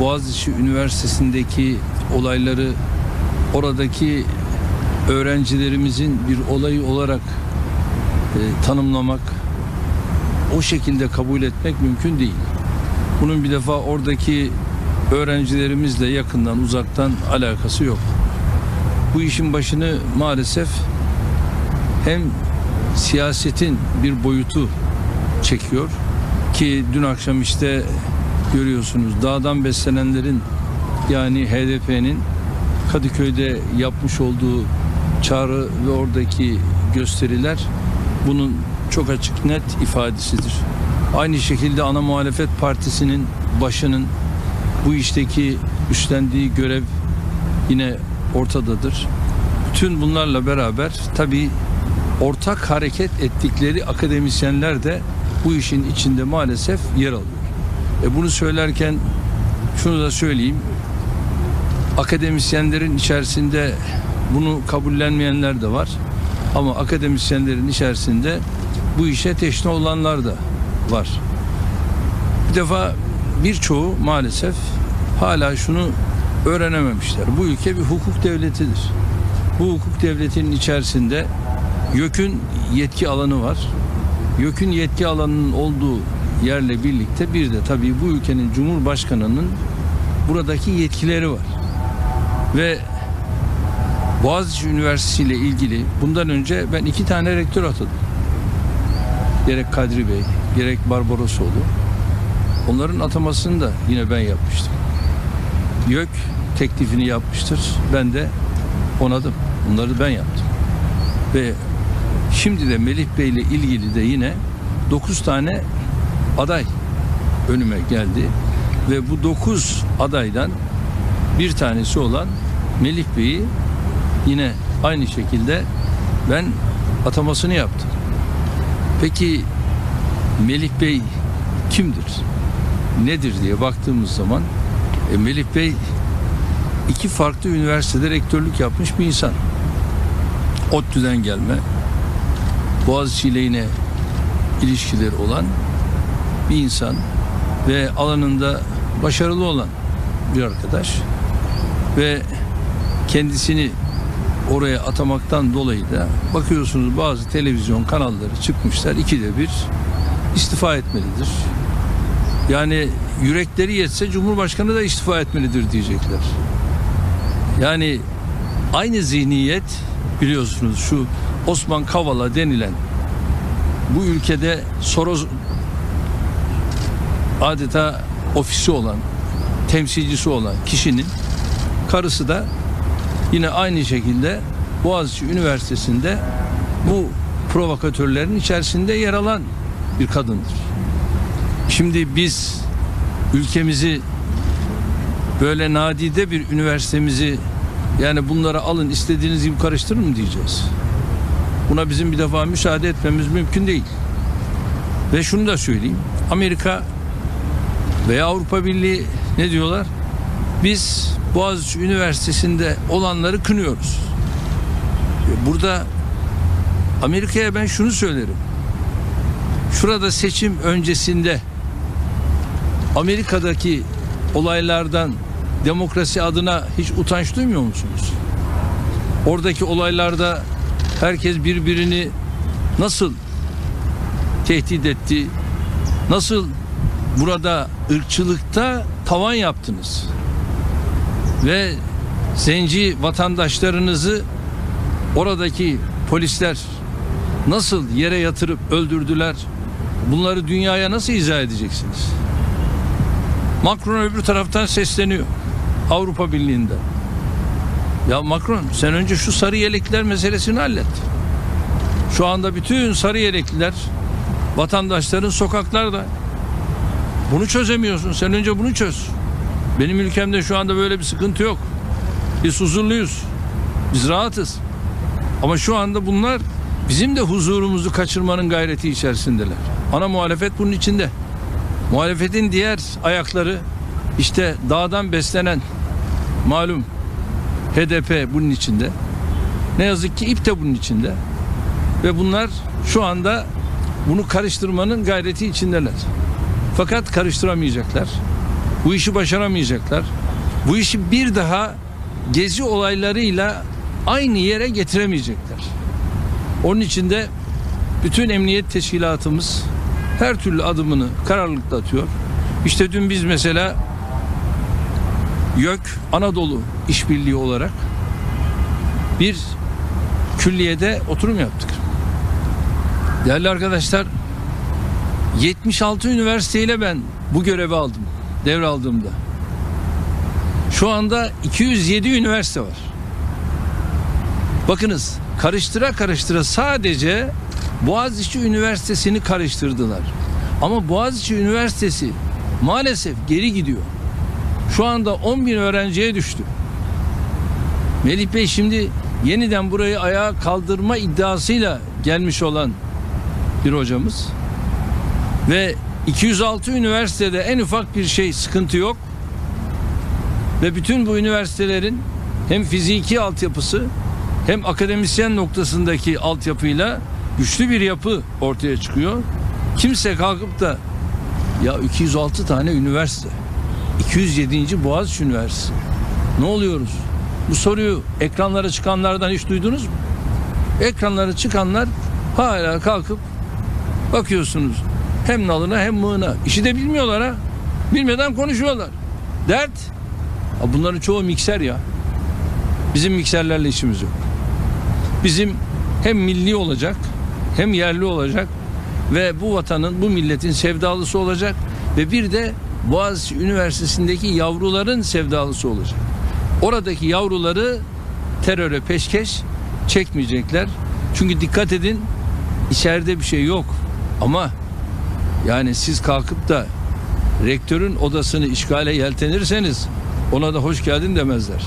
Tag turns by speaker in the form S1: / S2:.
S1: Boğaziçi Üniversitesi'ndeki olayları oradaki öğrencilerimizin bir olayı olarak e, tanımlamak, o şekilde kabul etmek mümkün değil. Bunun bir defa oradaki öğrencilerimizle yakından uzaktan alakası yok. Bu işin başını maalesef hem siyasetin bir boyutu çekiyor ki dün akşam işte görüyorsunuz dağdan beslenenlerin yani HDP'nin Kadıköy'de yapmış olduğu çağrı ve oradaki gösteriler bunun çok açık net ifadesidir. Aynı şekilde ana muhalefet partisinin başının bu işteki üstlendiği görev yine ortadadır. Bütün bunlarla beraber tabii ortak hareket ettikleri akademisyenler de bu işin içinde maalesef yer alıyor. E bunu söylerken şunu da söyleyeyim. Akademisyenlerin içerisinde bunu kabullenmeyenler de var. Ama akademisyenlerin içerisinde bu işe teşne olanlar da var. Bir defa birçoğu maalesef hala şunu öğrenememişler. Bu ülke bir hukuk devletidir. Bu hukuk devletinin içerisinde YÖK'ün yetki alanı var. YÖK'ün yetki alanının olduğu yerle birlikte bir de tabii bu ülkenin Cumhurbaşkanı'nın buradaki yetkileri var. Ve Boğaziçi Üniversitesi ile ilgili bundan önce ben iki tane rektör atadım. Gerek Kadri Bey, gerek Barbarosoğlu. Onların atamasını da yine ben yapmıştım. YÖK teklifini yapmıştır. Ben de onadım. Bunları ben yaptım. Ve şimdi de Melih Bey ile ilgili de yine 9 tane aday önüme geldi. Ve bu 9 adaydan bir tanesi olan Melih Bey'i yine aynı şekilde ben atamasını yaptım. Peki Melih Bey kimdir? Nedir diye baktığımız zaman e, Melih Bey iki farklı üniversitede rektörlük yapmış bir insan. ODTÜ'den gelme, Boğaziçi ile yine ilişkileri olan bir insan ve alanında başarılı olan bir arkadaş ve kendisini oraya atamaktan dolayı da bakıyorsunuz bazı televizyon kanalları çıkmışlar ikide bir istifa etmelidir. Yani yürekleri yetse Cumhurbaşkanı da istifa etmelidir diyecekler. Yani aynı zihniyet biliyorsunuz şu Osman Kavala denilen bu ülkede Soros adeta ofisi olan temsilcisi olan kişinin karısı da yine aynı şekilde Boğaziçi Üniversitesi'nde bu provokatörlerin içerisinde yer alan bir kadındır. Şimdi biz ülkemizi böyle nadide bir üniversitemizi yani bunlara alın istediğiniz gibi karıştırın mı diyeceğiz. Buna bizim bir defa müsaade etmemiz mümkün değil. Ve şunu da söyleyeyim. Amerika veya Avrupa Birliği ne diyorlar? Biz Boğaziçi Üniversitesi'nde olanları kınıyoruz. Burada Amerika'ya ben şunu söylerim. Şurada seçim öncesinde Amerika'daki olaylardan demokrasi adına hiç utanç duymuyor musunuz? Oradaki olaylarda herkes birbirini nasıl tehdit etti? Nasıl burada ırkçılıkta tavan yaptınız? Ve zenci vatandaşlarınızı oradaki polisler nasıl yere yatırıp öldürdüler? Bunları dünyaya nasıl izah edeceksiniz? Macron öbür taraftan sesleniyor. Avrupa Birliği'nde. Ya Macron sen önce şu sarı yelekliler meselesini hallet. Şu anda bütün sarı yelekliler vatandaşların sokaklarda. Bunu çözemiyorsun. Sen önce bunu çöz. Benim ülkemde şu anda böyle bir sıkıntı yok. Biz huzurluyuz. Biz rahatız. Ama şu anda bunlar bizim de huzurumuzu kaçırmanın gayreti içerisindeler. Ana muhalefet bunun içinde. Muhalefetin diğer ayakları işte dağdan beslenen malum HDP bunun içinde. Ne yazık ki İP de bunun içinde. Ve bunlar şu anda bunu karıştırmanın gayreti içindeler. Fakat karıştıramayacaklar. Bu işi başaramayacaklar. Bu işi bir daha gezi olaylarıyla aynı yere getiremeyecekler. Onun için de bütün emniyet teşkilatımız her türlü adımını kararlılıkla atıyor. İşte dün biz mesela YÖK Anadolu İşbirliği olarak bir külliyede oturum yaptık. Değerli arkadaşlar 76 üniversiteyle ben bu görevi aldım. Devraldığımda. Şu anda 207 üniversite var. Bakınız karıştıra karıştıra sadece Boğaziçi Üniversitesi'ni karıştırdılar. Ama Boğaziçi Üniversitesi maalesef geri gidiyor. Şu anda 10 bin öğrenciye düştü. Melih Bey şimdi yeniden burayı ayağa kaldırma iddiasıyla gelmiş olan bir hocamız. Ve 206 üniversitede en ufak bir şey sıkıntı yok. Ve bütün bu üniversitelerin hem fiziki altyapısı hem akademisyen noktasındaki altyapıyla güçlü bir yapı ortaya çıkıyor. Kimse kalkıp da ya 206 tane üniversite 207. Boğaziçi Üniversitesi ne oluyoruz? Bu soruyu ekranlara çıkanlardan hiç duydunuz mu? Ekranlara çıkanlar hala kalkıp bakıyorsunuz hem nalına hem mığına. İşi de bilmiyorlar ha. Bilmeden konuşuyorlar. Dert. Bunların çoğu mikser ya. Bizim mikserlerle işimiz yok. Bizim hem milli olacak hem yerli olacak ve bu vatanın, bu milletin sevdalısı olacak ve bir de Boğaziçi Üniversitesi'ndeki yavruların sevdalısı olacak. Oradaki yavruları teröre peşkeş çekmeyecekler. Çünkü dikkat edin içeride bir şey yok. Ama yani siz kalkıp da rektörün odasını işgale yeltenirseniz ona da hoş geldin demezler.